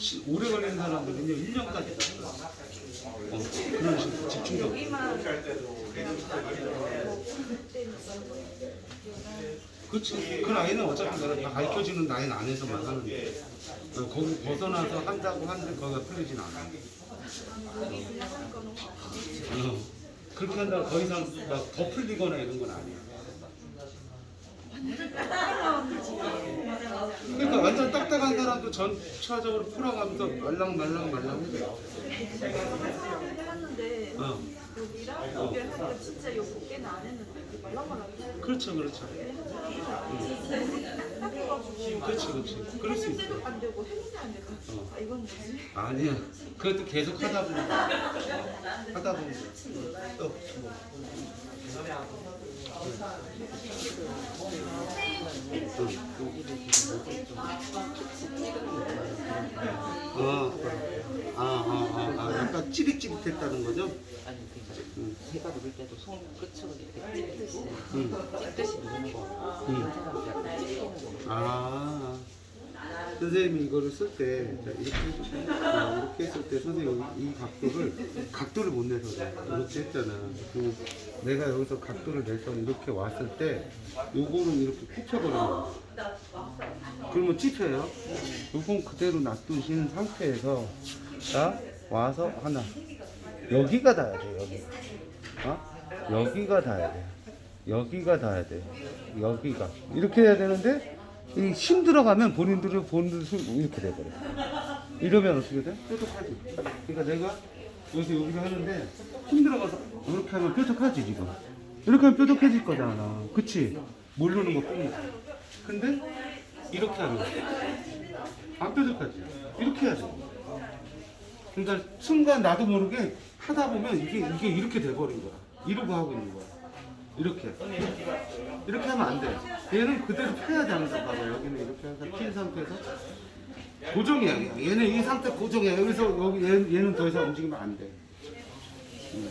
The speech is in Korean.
시- 오래 걸리는 사람들은요 1년까지 있어요. 어, 그런 식으로. 여기만 그렇지. 그 나이는 어차피 내가 다 가르쳐주는 나이는 안에서만 하는데 어, 거기 벗어나서 한다고 하는데 거기가 풀리진 않아. 어, 그렇게 한다고 더 이상 막더 풀리거나 이런 건 아니야. 사람도 전체적으로 풀어가면서 말랑 말랑 말랑해져. 해봤는데 어, 여기랑 여기를 하니까 진짜 요 어깨는 안 했는데 말랑말랑 그렇죠, 그렇죠. 해가지고 그렇지, 그렇지. 그럴 수 있어. 했는데도 안 되고 했는데 안 되고 어. 아 이건 뭐지? 아니야. 그것도 계속 하다 보면 하다 보면 또 뭐. 아, 아, 아, 아, 약간 찌릿찌릿했다는 거죠? 아니 그러니까 해가 누를 때도 손 끝으로 이렇게 찢듯이 응. 찢듯이 누르는 거 응. 그런 사람들 약간 찢기는 거 아, 선생님이 이거를 쓸 때 이렇게. 아, 이렇게 했을 때 선생님이 이 각도를 각도를 못 내서 그래. 이렇게 했잖아. 그 내가 여기서 각도를 내서 이렇게 왔을 때 요거는 이렇게 굽혀버리는 거야. 그러면 찝혀요. 요건 그대로 놔두신 상태에서 자 와서 하나 여기가 닿아야 돼 여기. 어? 여기가 닿아야 돼. 여기가 닿아야 돼. 여기가 이렇게 해야 되는데 이 힘 들어가면 본인들이 본인들 손 이렇게 돼버려. 이러면 어떻게 돼? 뾰족하지. 그러니까 내가 여기서 여기를 하는데 힘 들어가서 이렇게 하면 뾰족하지 지금. 이렇게 하면 뾰족해질 거잖아. 그치? 모르는 거 뿐이야. 근데 이렇게 하면 안 뾰족하지. 이렇게 해야 돼. 그러니까 순간 나도 모르게 하다 보면 이게 이게 이렇게 돼버린 거야. 이러고 하고 있는 거야. 이렇게 이렇게 하면 안 돼. 얘는 그대로 펴야 돼 항상 봐봐. 여기는 이렇게 항상 핀 상태에서 고정이야. 얘는 이 상태 고정이야. 여기서 여기 얘, 얘는 더 이상 움직이면 안 돼. 응.